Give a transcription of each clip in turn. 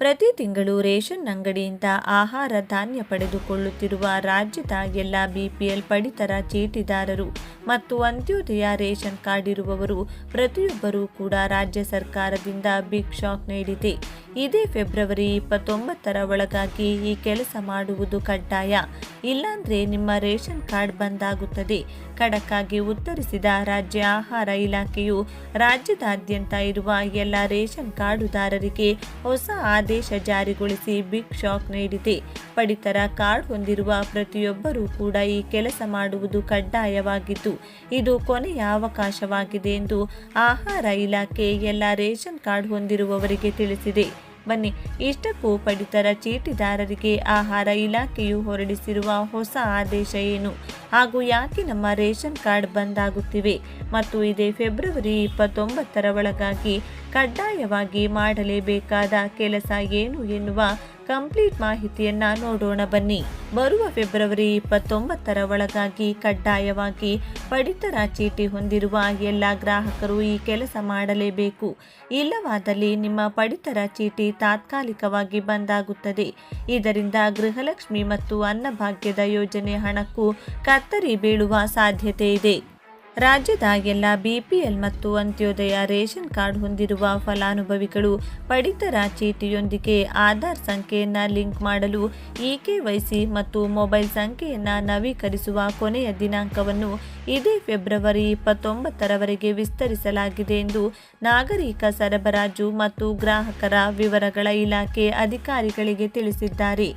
ಪ್ರತಿ ತಿಂಗಳು ರೇಷನ್ ಅಂಗಡಿಯಿಂದ ಆಹಾರ ಧಾನ್ಯ ಪಡೆದುಕೊಳ್ಳುತ್ತಿರುವ ರಾಜ್ಯದ ಎಲ್ಲ ಬಿಪಿಎಲ್ ಪಡಿತರ ಚೀಟಿದಾರರು ಮತ್ತು ಅಂತ್ಯೋದಯ ರೇಷನ್ ಕಾರ್ಡ್ ಇರುವವರು ಪ್ರತಿಯೊಬ್ಬರೂ ಕೂಡ ರಾಜ್ಯ ಸರ್ಕಾರದಿಂದ ಬಿಗ್ ಶಾಕ್ ನೀಡಿದೆ. ಇದೇ ಫೆಬ್ರವರಿ ಇಪ್ಪತ್ತೊಂಬತ್ತರ ಒಳಗಾಗಿ ಈ ಕೆಲಸ ಮಾಡುವುದು ಕಡ್ಡಾಯ. ಇಲ್ಲಾಂದ್ರೆ ನಿಮ್ಮ ರೇಷನ್ ಕಾರ್ಡ್ ಬಂದಾಗುತ್ತದೆ. ಖಡಕ್ಕಾಗಿ ಉತ್ತರಿಸಿದ ರಾಜ್ಯ ಆಹಾರ ಇಲಾಖೆಯು ರಾಜ್ಯದಾದ್ಯಂತ ಇರುವ ಎಲ್ಲ ರೇಷನ್ ಕಾರ್ಡುದಾರರಿಗೆ ಹೊಸ ಆದೇಶ ಜಾರಿಗೊಳಿಸಿ ಬಿಗ್ ಶಾಕ್ ನೀಡಿದೆ. ಪಡಿತರ ಕಾರ್ಡ್ ಹೊಂದಿರುವ ಪ್ರತಿಯೊಬ್ಬರೂ ಕೂಡ ಈ ಕೆಲಸ ಮಾಡುವುದು ಕಡ್ಡಾಯವಾಗಿದ್ದು, ಇದು ಕೊನೆಯ ಅವಕಾಶವಾಗಿದೆ ಎಂದು ಆಹಾರ ಇಲಾಖೆ ಎಲ್ಲ ರೇಷನ್ ಕಾರ್ಡ್ ಹೊಂದಿರುವವರಿಗೆ ತಿಳಿಸಿದೆ. ಬನ್ನಿ. ಇಷ್ಟಕ್ಕೂ ಪಡಿತರ ಚೀಟಿದಾರರಿಗೆ ಆಹಾರ ಇಲಾಖೆಯು ಹೊರಡಿಸಿರುವ ಹೊಸ ಆದೇಶ ಏನು? ಹಾಗೂ ಯಾಕೆ ನಮ್ಮ ರೇಷನ್ ಕಾರ್ಡ್ ಬಂದ್ ಆಗುತ್ತಿವೆ? ಮತ್ತು ಇದೇ ಫೆಬ್ರವರಿ ಇಪ್ಪತ್ತೊಂಬತ್ತರ ಒಳಗಾಗಿ ಕಡ್ಡಾಯವಾಗಿ ಮಾಡಲೇಬೇಕಾದ ಕೆಲಸ ಏನು ಎನ್ನುವ ಕಂಪ್ಲೀಟ್ ಮಾಹಿತಿಯನ್ನ ನೋಡೋಣ ಬನ್ನಿ. ಬರುವ ಫೆಬ್ರವರಿ ಇಪ್ಪತ್ತೊಂಬತ್ತರ ಒಳಗಾಗಿ ಕಡ್ಡಾಯವಾಗಿ ಪಡಿತರ ಚೀಟಿ ಹೊಂದಿರುವ ಎಲ್ಲ ಗ್ರಾಹಕರು ಈ ಕೆಲಸ ಮಾಡಲೇಬೇಕು. ಇಲ್ಲವಾದಲ್ಲಿ ನಿಮ್ಮ ಪಡಿತರ ಚೀಟಿ ತಾತ್ಕಾಲಿಕವಾಗಿ ಬಂದಾಗುತ್ತದೆ. ಇದರಿಂದ ಗೃಹಲಕ್ಷ್ಮಿ ಮತ್ತು ಅನ್ನಭಾಗ್ಯದ ಯೋಜನೆ ಹಣಕ್ಕೂ ಕತ್ತರಿ ಬೀಳುವ ಸಾಧ್ಯತೆ ಇದೆ. ರಾಜ್ಯದ ಎಲ್ಲ ಬಿಪಿಎಲ್ ಮತ್ತು ಅಂತ್ಯೋದಯ ರೇಷನ್ ಕಾರ್ಡ್ ಹೊಂದಿರುವ ಫಲಾನುಭವಿಗಳು ಪಡಿತರ ಚೀಟಿಯೊಂದಿಗೆ ಆಧಾರ್ ಸಂಖ್ಯೆಯನ್ನು ಲಿಂಕ್ ಮಾಡಲು ಇಕೆವೈಸಿ ಮತ್ತು ಮೊಬೈಲ್ ಸಂಖ್ಯೆಯನ್ನು ನವೀಕರಿಸುವ ಕೊನೆಯ ದಿನಾಂಕವನ್ನು ಇದೇ ಫೆಬ್ರವರಿ ಇಪ್ಪತ್ತೊಂಬತ್ತರವರೆಗೆ ವಿಸ್ತರಿಸಲಾಗಿದೆ ಎಂದು ನಾಗರಿಕ ಸರಬರಾಜು ಮತ್ತು ಗ್ರಾಹಕರ ವಿವರಗಳ ಇಲಾಖೆ ಅಧಿಕಾರಿಗಳಿಗೆ ತಿಳಿಸಿದ್ದಾರೆ.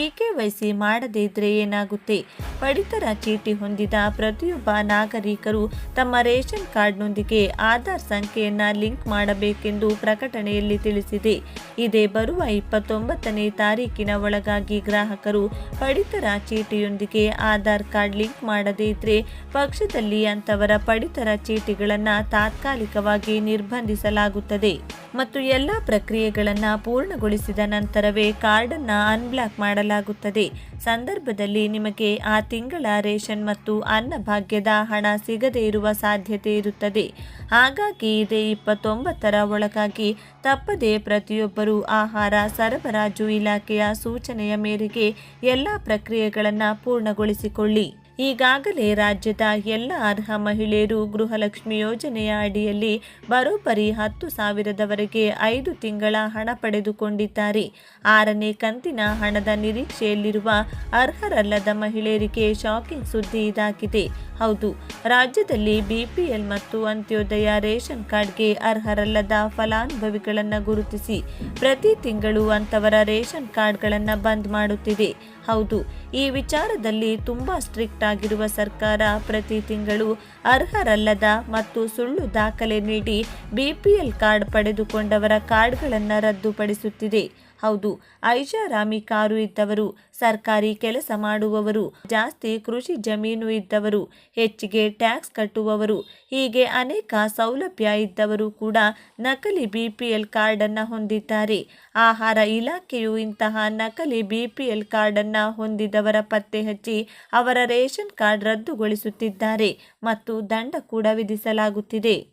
ಇಕೆವೈಸಿ ಮಾಡದೇ ಇದ್ರೆ ಏನಾಗುತ್ತೆ? ಪಡಿತರ ಚೀಟಿ ಹೊಂದಿದ ಪ್ರತಿಯೊಬ್ಬ ನಾಗರಿಕರು ತಮ್ಮ ರೇಷನ್ ಕಾರ್ಡ್ನೊಂದಿಗೆ ಆಧಾರ್ ಸಂಖ್ಯೆಯನ್ನು ಲಿಂಕ್ ಮಾಡಬೇಕೆಂದು ಪ್ರಕಟಣೆಯಲ್ಲಿ ತಿಳಿಸಿದೆ. ಇದೇ ಬರುವ ಇಪ್ಪತ್ತೊಂಬತ್ತನೇ ತಾರೀಕಿನ ಒಳಗಾಗಿ ಗ್ರಾಹಕರು ಪಡಿತರ ಚೀಟಿಯೊಂದಿಗೆ ಆಧಾರ್ ಕಾರ್ಡ್ ಲಿಂಕ್ ಮಾಡದೇ ಇದ್ರೆ ಪಕ್ಷದಲ್ಲಿ ಅಂತವರ ಪಡಿತರ ಚೀಟಿಗಳನ್ನು ತಾತ್ಕಾಲಿಕವಾಗಿ ನಿರ್ಬಂಧಿಸಲಾಗುತ್ತದೆ. ಮತ್ತು ಎಲ್ಲ ಪ್ರಕ್ರಿಯೆಗಳನ್ನು ಪೂರ್ಣಗೊಳಿಸಿದ ನಂತರವೇ ಕಾರ್ಡನ್ನು ಅನ್ಬ್ಲಾಕ್ ಮಾಡಲಾಗುತ್ತದೆ. ಸಂದರ್ಭದಲ್ಲಿ ನಿಮಗೆ ಆ ತಿಂಗಳ ರೇಷನ್ ಮತ್ತು ಅನ್ನಭಾಗ್ಯದ ಹಣ ಸಿಗದೇ ಇರುವ ಸಾಧ್ಯತೆ ಇರುತ್ತದೆ. ಹಾಗಾಗಿ ಇದೇ ಇಪ್ಪತ್ತೊಂಬತ್ತರ ಒಳಗಾಗಿ ತಪ್ಪದೆ ಪ್ರತಿಯೊಬ್ಬರೂ ಆಹಾರ ಸರಬರಾಜು ಇಲಾಖೆಯ ಸೂಚನೆಯ ಮೇರೆಗೆ ಎಲ್ಲ ಪ್ರಕ್ರಿಯೆಗಳನ್ನು ಪೂರ್ಣಗೊಳಿಸಿಕೊಳ್ಳಿ. ಈಗಾಗಲೇ ರಾಜ್ಯದ ಎಲ್ಲ ಅರ್ಹ ಮಹಿಳೆಯರು ಗೃಹಲಕ್ಷ್ಮಿ ಯೋಜನೆಯ ಅಡಿಯಲ್ಲಿ ಬರೋಬ್ಬರಿ ಹತ್ತು ಸಾವಿರದವರೆಗೆ ಐದು ತಿಂಗಳ ಹಣ ಪಡೆದುಕೊಂಡಿದ್ದಾರೆ. ಆರನೇ ಕಂತಿನ ಹಣದ ನಿರೀಕ್ಷೆಯಲ್ಲಿರುವ ಅರ್ಹರಲ್ಲದ ಮಹಿಳೆಯರಿಗೆ ಶಾಕಿಂಗ್ ಸುದ್ದಿ ಇದಾಗಿದೆ. ಹೌದು, ರಾಜ್ಯದಲ್ಲಿ ಬಿಪಿಎಲ್ ಮತ್ತು ಅಂತ್ಯೋದಯ ರೇಷನ್ ಕಾರ್ಡ್ಗೆ ಅರ್ಹರಲ್ಲದ ಫಲಾನುಭವಿಗಳನ್ನು ಗುರುತಿಸಿ ಪ್ರತಿ ತಿಂಗಳು ಅಂತವರ ರೇಷನ್ ಕಾರ್ಡ್ಗಳನ್ನು ಬಂದ್ ಮಾಡುತ್ತಿದೆ. ಹೌದು, ಈ ವಿಚಾರದಲ್ಲಿ ತುಂಬಾ ಸ್ಟ್ರಿಕ್ಟ್ ಆಗಿರುವ ಸರ್ಕಾರ ಪ್ರತಿ ತಿಂಗಳು ಅರ್ಹರಲ್ಲದ ಮತ್ತು ಸುಳ್ಳು ದಾಖಲೆ ನೀಡಿ ಬಿಪಿಎಲ್ ಕಾರ್ಡ್ ಪಡೆದುಕೊಂಡವರ ಕಾರ್ಡ್ಗಳನ್ನು ರದ್ದುಪಡಿಸುತ್ತಿದೆ. ಹೌದು. ಐಷಾರಾಮಿ ಕಾರು ಇದ್ದವರು, ಸರ್ಕಾರಿ ಕೆಲಸ ಮಾಡುವವರು, ಜಾಸ್ತಿ ಕೃಷಿ ಜಮೀನು ಇದ್ದವರು, ಹೆಚ್ಚಿಗೆ ಟ್ಯಾಕ್ಸ್ ಕಟ್ಟುವವರು, ಹೀಗೆ ಅನೇಕ ಸೌಲಭ್ಯ ಇದ್ದವರು ಕೂಡ ನಕಲಿ ಬಿಪಿಎಲ್ ಕಾರ್ಡನ್ನು ಹೊಂದಿದ್ದಾರೆ. ಆಹಾರ ಇಲಾಖೆಯು ಇಂತಹ ನಕಲಿ ಬಿಪಿಎಲ್ ಕಾರ್ಡನ್ನು ಹೊಂದಿದವರ ಪತ್ತೆ ಹಚ್ಚಿ ಅವರ ರೇಷನ್ ಕಾರ್ಡ್ ರದ್ದುಗೊಳಿಸುತ್ತಿದ್ದಾರೆ ಮತ್ತು ದಂಡ ಕೂಡ ವಿಧಿಸಲಾಗುತ್ತಿದೆ.